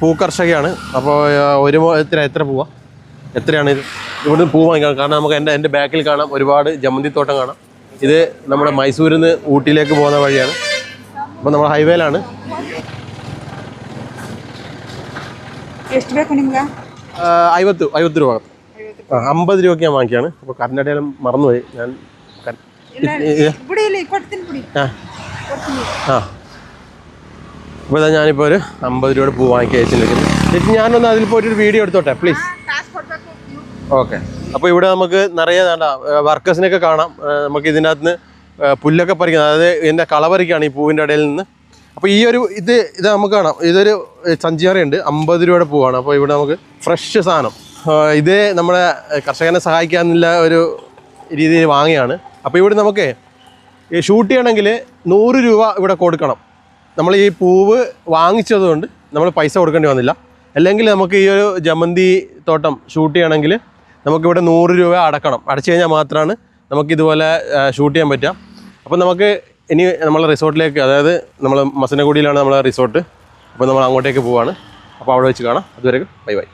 പൂക്കർഷകയാണ്. അപ്പോൾ ഒരു എത്ര എത്ര പൂവാ? എത്രയാണ് ഇത്? ഇവിടുന്ന് പൂ വാങ്ങിക്കാം. കാരണം നമുക്ക് എന്റെ എന്റെ ബാക്കിൽ കാണാം ഒരുപാട് ജമന്തി തോട്ടം കാണാം. ഇത് നമ്മുടെ മൈസൂരിൽ നിന്ന് ഊട്ടിയിലേക്ക് പോകുന്ന വഴിയാണ്. അപ്പോൾ നമ്മൾ ഹൈവേയിലാണ്. അയ്യത്തു അയ്വത്ത് രൂപ അമ്പത് രൂപയ്ക്ക് ഞാൻ വാങ്ങിക്കാണ് അപ്പോൾ കർണാടകയിലും മറന്നുപോയി. ഞാൻ ആ. അപ്പോൾ ഇതാ ഞാനിപ്പോൾ ഒരു അമ്പത് രൂപയുടെ പൂ വാങ്ങിക്കാൻ അയച്ചിരിക്കുന്നു ചേച്ചി ഞാനൊന്ന് അതിൽ പോയിട്ട് ഒരു വീഡിയോ എടുത്തോട്ടെ പ്ലീസ് ഓക്കെ അപ്പോൾ ഇവിടെ നമുക്ക് നിറയെ വേണ്ട വർക്കേഴ്സിനെയൊക്കെ കാണാം. നമുക്ക് ഇതിനകത്ത് നിന്ന് പുല്ലൊക്കെ പറിക്കുന്നത്. അതായത് ഇതിന്റെ കളപറിക്കാണ് ഈ പൂവിന്റെ ഇടയിൽ നിന്ന്. അപ്പോൾ ഈ ഒരു ഇത് ഇത് നമുക്ക് കാണാം. ഇതൊരു ചഞ്ചിയറയുണ്ട് അമ്പത് രൂപയുടെ പൂവാണ്. അപ്പോൾ ഇവിടെ നമുക്ക് ഫ്രഷ് സാധനം. ഇത് നമ്മുടെ കർഷകനെ സഹായിക്കാമെന്നില്ല ഒരു രീതിയിൽ വാങ്ങിയാണ്. അപ്പോൾ ഇവിടെ നമുക്ക് ഷൂട്ട് ചെയ്യണമെങ്കിൽ നൂറ് രൂപ ഇവിടെ കൊടുക്കണം. നമ്മൾ ഈ പൂവ് വാങ്ങിച്ചതുകൊണ്ട് നമ്മൾ പൈസ കൊടുക്കേണ്ടി വന്നില്ല. അല്ലെങ്കിൽ നമുക്ക് ഈ ഒരു ജമന്തി തോട്ടം ഷൂട്ട് ചെയ്യണമെങ്കിൽ നമുക്കിവിടെ നൂറ് രൂപ അടക്കണം. അടച്ചു കഴിഞ്ഞാൽ മാത്രമാണ് നമുക്ക് ഇതുപോലെ ഷൂട്ട് ചെയ്യാൻ പറ്റുക. അപ്പം നമുക്ക് ഇനി നമ്മളെ റിസോർട്ടിലേക്ക് അതായത് നമ്മൾ മസനഗുഡിയിലാണ് നമ്മളെ റിസോർട്ട്. അപ്പോൾ നമ്മൾ അങ്ങോട്ടേക്ക് പോവാണ്. അപ്പോൾ അവിടെ വെച്ച് കാണാം. അതുവരെ ബൈ ബൈ.